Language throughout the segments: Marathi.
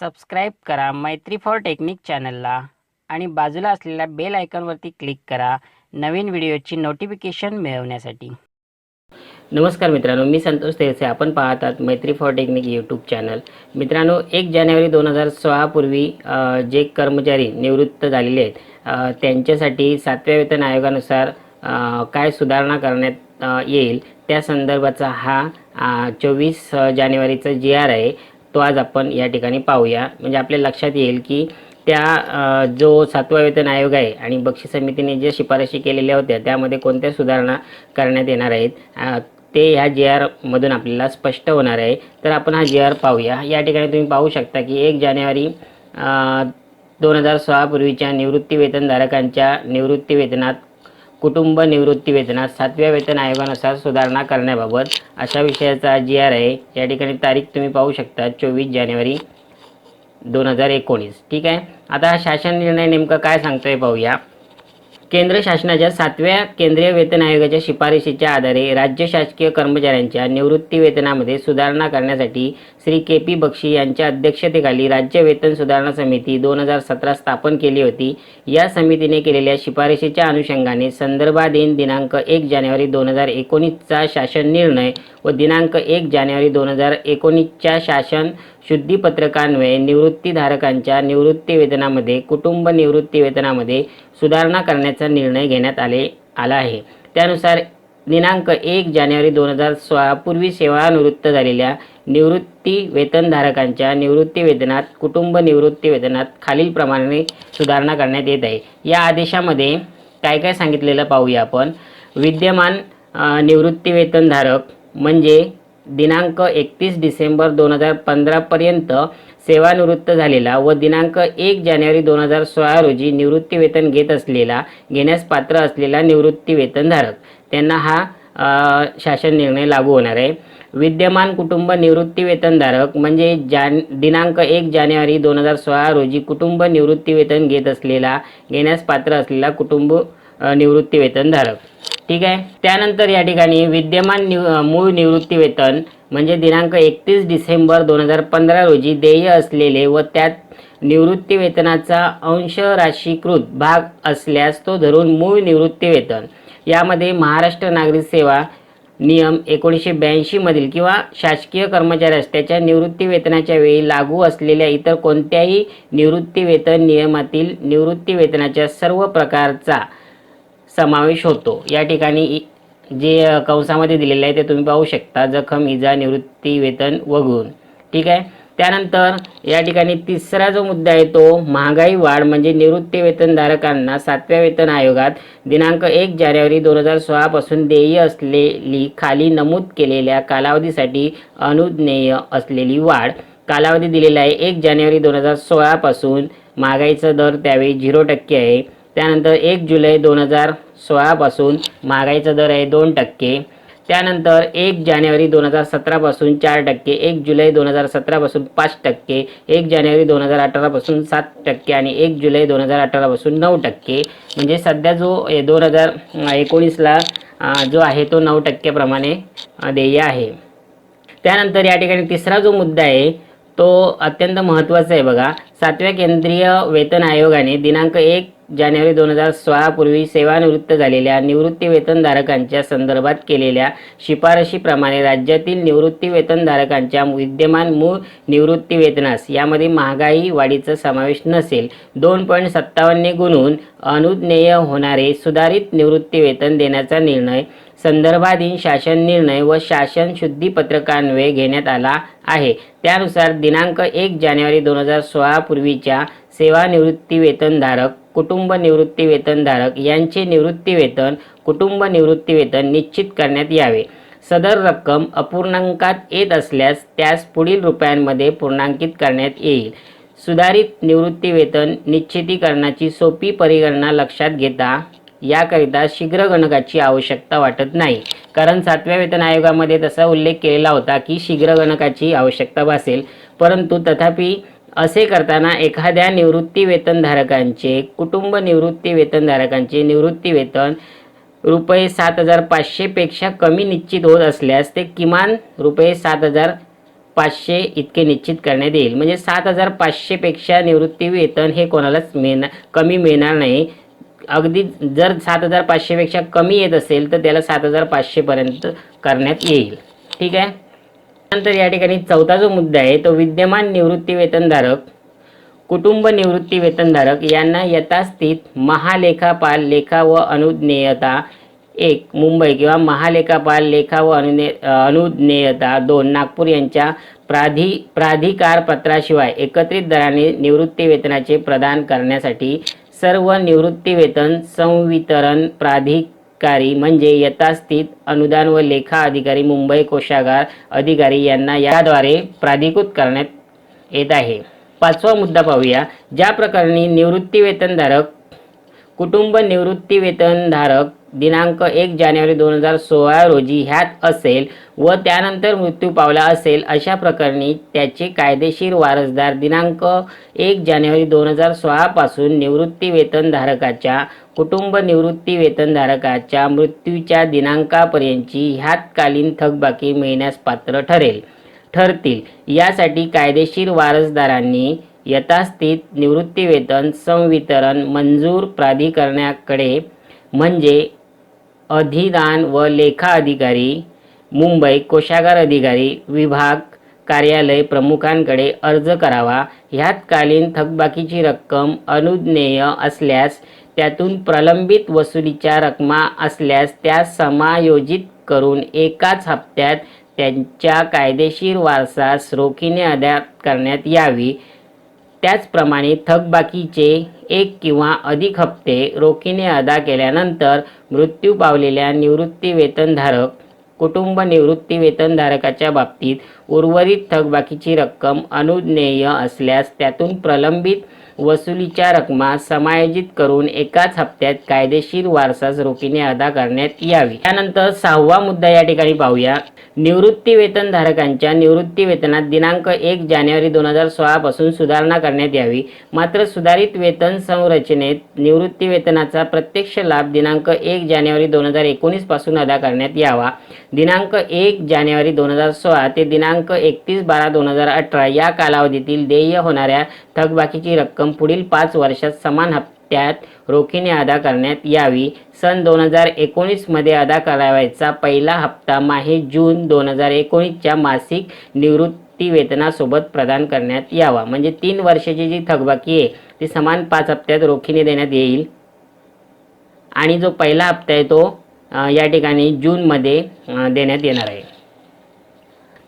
सबस्क्राईब करा मैत्री फॉर टेक्निक चॅनलला आणि बाजूला असलेल्या बेल आयकॉनवरती क्लिक करा नवीन व्हिडिओची नोटिफिकेशन मिळवण्यासाठी. नमस्कार मित्रांनो मी संतोष तेरसे आपण पाहत मैत्री फॉर टेक्निक यूट्यूब चॅनल. मित्रांनो एक जानेवारी दोन हजार सोळापूर्वी जे कर्मचारी निवृत्त झालेले आहेत त्यांच्यासाठी सातव्या वेतन आयोगानुसार काय सुधारणा करण्यात येईल त्या संदर्भाचा हा चोवीस जानेवारीचा जी आर आहे तो आज आपण या ठिकाणी पाहूया. म्हणजे आपल्या लक्षात येईल की त्या जो सातवा वेतन आयोग आहे आणि बक्षीस समितीने ज्या शिफारशी केलेल्या होत्या त्यामध्ये कोणत्या सुधारणा करण्यात येणार आहेत? ते ह्या जी आरमधून आपल्याला स्पष्ट होणार आहे. तर आपण हा जी आर पाहूया. या ठिकाणी तुम्ही पाहू शकता की एक जानेवारी दोन हजार सोळापूर्वीच्या निवृत्तीवेतनधारकांच्या निवृत्तीवेतनात कुटुंब निवृत्ती वेतनात सातव्या वेतन आयोगानुसार सुधारणा करण्याबाबत अशा विषयाचा जी आर आहे या ठिकाणी तारीख तुम्ही पाहू शकता चोवीस जानेवारी दोन हजार एकोणीस. ठीक आहे? आता हा शासन निर्णय नेमकं काय सांगतोय पाहूया. केंद्र शासनाच्या सातव्या केंद्रीय वेतन आयोगाच्या शिफारशीच्या आधारे राज्य शासकीय कर्मचाऱ्यांच्या निवृत्ती वेतनामध्ये सुधारणा करण्यासाठी श्री के पी बक्षी यांच्या अध्यक्षतेखाली राज्य वेतन सुधारणा समिती दोन हजार सतरा स्थापन केली होती. या समितीने केलेल्या शिफारशीच्या अनुषंगाने संदर्भाधीन दिनांक एक जानेवारी दोन हजार एकोणीसचा शासन निर्णय व दिनांक एक जानेवारी दोन हजार एकोणीसच्या शासन शुद्धीपत्रकान्वये निवृत्तीधारकांच्या निवृत्ती वेतनामध्ये कुटुंब निवृत्ती वेतनामध्ये सुधारणा करण्याचा निर्णय घेण्यात आले आला आहे. त्यानुसार दिनांक एक जानेवारी दोन हजार सोळापूर्वी सेवानिवृत्त झालेल्या निवृत्ती वेतनधारकांच्या निवृत्ती वेतनात कुटुंब निवृत्ती वेतनात खालीलप्रमाणे सुधारणा करण्यात येत आहे. या आदेशामध्ये काय काय सांगितलेलं पाहूया आपण. विद्यमान निवृत्ती वेतनधारक म्हणजे दिनांक एकतीस डिसेंबर दोन हजार पंधरापर्यंत सेवानिवृत्त झालेला व दिनांक एक जानेवारी दोन हजार सोळा रोजी निवृत्तीवेतन घेत असलेला घेण्यास पात्र असलेला निवृत्तीवेतनधारक त्यांना हा शासन निर्णय लागू होणार आहे. विद्यमान कुटुंब निवृत्तीवेतनधारक म्हणजे जान दिनांक एक जानेवारी दोन हजार सोळा रोजी कुटुंब निवृत्तीवेतन घेत असलेला घेण्यास पात्र असलेला कुटुंब निवृत्तीवेतनधारक ठीक आहे? त्यानंतर या ठिकाणी विद्यमान निव मूळ निवृत्ती वेतन म्हणजे दिनांक एकतीस डिसेंबर दोन हजार पंधरा रोजी देय असलेले व त्यात निवृत्ती वेतनाचा अंश राशीकृत भाग असल्यास तो धरून मूळ निवृत्ती वेतन यामध्ये महाराष्ट्र नागरिक सेवा नियम एकोणीसशे ब्याऐंशीमधील किंवा शासकीय कर्मचाऱ्यास त्याच्या निवृत्ती वेतनाच्या वेळी लागू असलेल्या इतर कोणत्याही निवृत्ती वेतन नियमातील निवृत्ती वेतनाच्या सर्व प्रकारचा समावेश होतो. या ठिकाणी इ- जे कंसामध्ये दिलेलं आहे ते तुम्ही पाहू शकता. जखम इजा निवृत्ती वेतन वगळून ठीक आहे? त्यानंतर या ठिकाणी तिसरा जो मुद्दा आहे तो महागाई वाढ म्हणजे निवृत्ती वेतनधारकांना सातव्या वेतन आयोगात दिनांक एक जानेवारी दोन हजार सोळापासून देय असलेली खाली नमूद केलेल्या कालावधीसाठी अनुज्ञेय असलेली वाढ. कालावधी दिलेला आहे एक जानेवारी दोन हजार सोळापासून महागाईचा दर त्यावेळी झिरो टक्के आहे. त्यानंतर एक जुलै दोन हजार सोळापासून महागाईचा दर आहे दोन टक्के. त्यानंतर एक जानेवारी दोन हजार सतरापासून चार टक्के. एक जुलै दोन हजार सतरापासून पाच टक्के. एक जानेवारी दोन हजार अठरापासून सात टक्के आणि एक जुलै दोन हजार अठरापासून नऊ टक्के. म्हणजे सध्या जो दोन हजार एकोणीसला जो आहे तो नऊ टक्क्याप्रमाणे देय आहे. त्यानंतर या ठिकाणी तिसरा जो मुद्दा आहे तो अत्यंत महत्त्वाचा आहे बघा. सातव्या केंद्रीय वेतन आयोगाने दिनांक एक जानेवारी दोन हजार सोळापूर्वी सेवानिवृत्त झालेल्या निवृत्तीवेतनधारकांच्या संदर्भात केलेल्या शिफारशीप्रमाणे राज्यातील निवृत्तीवेतनधारकांच्या विद्यमान मूळ निवृत्तीवेतनास यामध्ये महागाई वाढीचा समावेश नसेल. दोन पॉईंट सत्तावन्न गुणून अनुज्ञेय होणारे सुधारित निवृत्तीवेतन देण्याचा निर्णय संदर्भाधीन शासन निर्णय व शासन शुद्धीपत्रकान्वये घेण्यात आला आहे. त्यानुसार दिनांक एक जानेवारी दोन हजार सोळापूर्वीच्या सेवानिवृत्तीवेतनधारक कुटुंब निवृत्ती वेतनधारक यांचे निवृत्ती वेतन कुटुंब निवृत्ती वेतन निश्चित करण्यात यावे. सदर रक्कम अपूर्णांकात येत असल्यास त्यास पुढील रुपयांमध्ये पूर्णांकित करण्यात येईल. सुधारित निवृत्ती वेतन निश्चितीकरणाची सोपी परिगणना लक्षात घेता याकरिता शीघ्र गणकाची आवश्यकता वाटत नाही. कारण सातव्या वेतन आयोगामध्ये तसा उल्लेख केलेला होता की शीघ्र गणकाची आवश्यकता भासेल. परंतु तथापि असे करताना एखाद्या निवृत्ती वेतनधारकांचे कुटुंब निवृत्ती वेतनधारकांचे निवृत्ती वेतन रुपये सात हजार पाचशेपेक्षा कमी निश्चित होत असल्यास ते किमान रुपये सात हजार पाचशे इतके निश्चित करण्यात येईल. म्हणजे सात हजार पाचशेपेक्षा निवृत्ती वेतन हे कोणालाच मिळणार कमी मिळणार नाही. अगदी जर सात हजार पाचशेपेक्षा कमी येत असेल तर त्याला सात हजार पाचशेपर्यंत करण्यात येईल. ठीक आहे? नंतर या ठिकाणी चौथा जो मुद्दा आहे तो विद्यमान निवृत्ती वेतनधारक कुटुंब निवृत्ती वेतनधारक यांना यथास्थित महालेखापाल लेखा व अनुज्ञेयता एक मुंबई किंवा महालेखापाल लेखा व अनुने अनुज्ञेयता दोन नागपूर यांच्या प्राधी प्राधिकार पत्राशिवाय एकत्रित दराने निवृत्ती वेतनाचे प्रदान करण्यासाठी सर्व निवृत्ती वेतन संवितरण प्राधिकारी म्हणजे यथास्थित अनुदान व लेखा अधिकारी मुंबई कोषागार अधिकारी यांना याद्वारे प्राधिकृत करण्यात येत आहे. पाचवा मुद्दा पाहूया. ज्या प्रकरणी निवृत्ती वेतनधारक कुटुंब निवृत्ती वेतनधारक दिनांक एक जानेवारी दोन हजार सोळा रोजी ह्यात असेल व त्यानंतर मृत्यू पावला असेल अशा प्रकरणी त्याचे कायदेशीर वारसदार दिनांक एक जानेवारी दोन हजार सोळापासून निवृत्ती वेतनधारकाच्या कुटुंब निवृत्ती वेतनधारकाच्या मृत्यूच्या दिनांकापर्यंतची ह्यातकालीन थकबाकी मिळण्यास पात्र ठरेल ठरतील. यासाठी कायदेशीर वारसदारांनी यथास्थित निवृत्तीवेतन संवितरण मंजूर प्राधिकरणाकडे म्हणजे अधिदान व लेखा अधिकारी मुंबई कोषागार अधिकारी विभाग कार्यालय प्रमुखांकडे अर्ज करावा. ह्यातकालीन थकबाकीची रक्कम अनुज्ञेय असल्यास त्यातून प्रलंबित वसुलीच्या रकमा असल्यास त्या समायोजित करून एकाच हप्त्यात त्यांच्या कायदेशीर वारसास रोखीने अदा करण्यात यावी. त्याचप्रमाणे थकबाकीचे एक किंवा अधिक हप्ते रोखीने अदा केल्यानंतर मृत्यू पावलेल्या निवृत्तीवेतनधारक कुटुंब निवृत्ती वेतनधारकाच्या बाबतीत उर्वरित थकबाकीची रक्कम अनुज्ञेय असल्यास त्यातून प्रलंबित वसुलीच्या रकमा समायोजित करून एकाच हप्त्यात कायदेशीर वारसास रोखीने अदा करण्यात यावी. त्यानंतर सहावा मुद्दा या ठिकाणी पाहूया. निवृत्ती वेतनधारकांच्या निवृत्ती वेतनात दिनांक एक जानेवारी दोन हजार सोळापासून सुधारणा करण्यात यावी. मात्र सुधारित वेतन संरचनेत निवृत्ती वेतनाचा प्रत्यक्ष लाभ दिनांक एक जानेवारी दोन हजार एकोणीसपासून अदा करण्यात यावा. दिनांक एक जानेवारी दोन हजार सोळा ते दिनांक एकतीस बारा दोन हजार अठरा या कालावधीतील देय होणाऱ्या थकबाकीची रक्कम पुढील पाच वर्षात समान हप्त्यात रोखीने अदा करण्यात यावी. सन दोन हजार एकोणीसमध्ये अदा करावयाचा पहिला हप्ता माहे जून दोन हजार एकोणीसच्या मासिक निवृत्ती वेतनासोबत प्रदान करण्यात यावा. म्हणजे तीन वर्षाची जी थकबाकी आहे ती समान पाच हप्त्यात रोखीने देण्यात येईल. आणि जो पहिला हप्ता आहे तो या ठिकाणी जूनमध्ये देण्यात येणार आहे.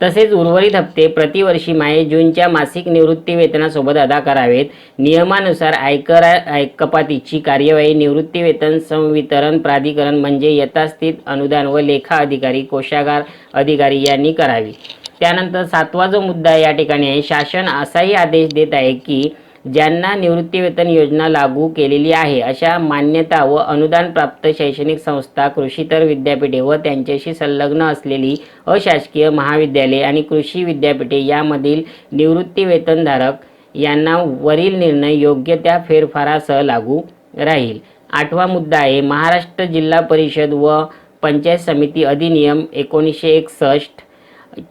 तसेच उर्वरित हप्ते प्रतिवर्षी माये जूनच्या मासिक निवृत्ती वेतनासोबत अदा करावेत. नियमानुसार आयकर आय कपातीची कार्यवाही निवृत्ती वेतन संवितरण प्राधिकरण म्हणजे यथास्थित अनुदान व लेखा अधिकारी कोषागार अधिकारी यांनी करावी. त्यानंतर सातवा जो मुद्दा या ठिकाणी आहे शासन असाही आदेश देत आहे की ज्यांना निवृत्तीवेतन योजना लागू केलेली आहे अशा मान्यता व अनुदान प्राप्त शैक्षणिक संस्था कृषीतर विद्यापीठे व त्यांच्याशी संलग्न असलेली अशासकीय महाविद्यालये आणि कृषी विद्यापीठे यामधील निवृत्तीवेतनधारक यांना वरील निर्णय योग्य त्या फेरफारासह लागू राहील. आठवा मुद्दा आहे महाराष्ट्र जिल्हा परिषद व पंचायत समिती अधिनियम एकोणीसशे एकसष्ट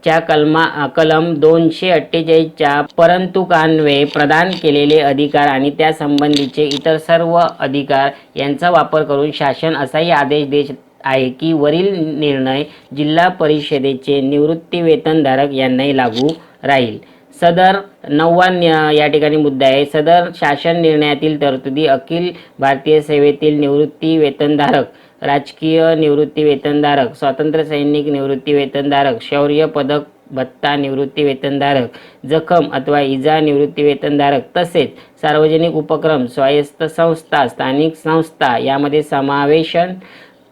च्या कलमा कलम दोनशे अठ्ठेचाळीसच्या परंतु कान्वे प्रदान केलेले अधिकार आणि त्यासंबंधीचे इतर सर्व अधिकार यांचा वापर करून शासन असाही आदेश देत आहे की वरील निर्णय जिल्हा परिषदेचे निवृत्तीवेतनधारक यांनाही लागू राहील. सदर नववा या ठिकाणी मुद्दा आहे. सदर शासन निर्णयातील तरतुदी अखिल भारतीय सेवेतील निवृत्ती वेतनधारक राजकीय निवृत्ती वेतनधारक स्वातंत्र्य सैनिक निवृत्ती वेतनधारक शौर्य पदक भत्ता निवृत्ती वेतनधारक जखम अथवा इजा निवृत्ती वेतनधारक तसेच सार्वजनिक उपक्रम स्वायत्त संस्था स्थानिक संस्था यामध्ये समावेशन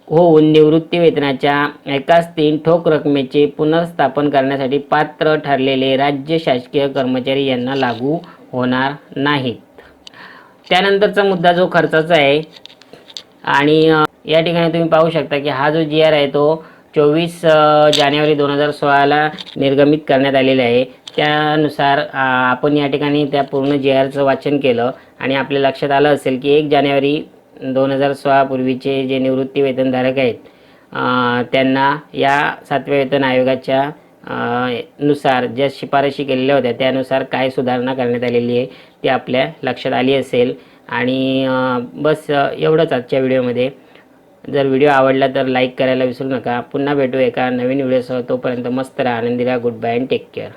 होऊन निवृत्ती वेतनाच्या एकाच तीन ठोक रकमेचे पुनर्स्थापन करण्यासाठी पात्र ठरलेले राज्य शासकीय कर्मचारी यांना लागू होणार नाहीत. त्यानंतरचा मुद्दा जो खर्चाचा आहे आणि या ठिकाणी तुम्ही पाहू शकता की हा जो जी आर आहे तो चोवीस जानेवारी दोन हजार सोळाला निर्गमित करण्यात आलेला आहे. त्यानुसार आपण या ठिकाणी त्या पूर्ण जी आरचं वाचन केलं आणि आपल्या लक्षात आलं असेल की एक जानेवारी दोन हजार सोळापूर्वीचे जे निवृत्ती वेतनधारक आहेत त्यांना या सातव्या वेतन आयोगाच्या नुसार ज्या शिफारशी केलेल्या होत्या त्यानुसार काय सुधारणा करण्यात आलेली आहे ती आपल्या लक्षात आली असेल. आणि बस एवढंच आजच्या व्हिडिओमध्ये. जर व्हिडिओ आवडला तर लाईक करायला विसरू नका. पुन्हा भेटू एका नवीन व्हिडिओसह तोपर्यंत मस्त राहा. आनंदी राहा. Good bye and take care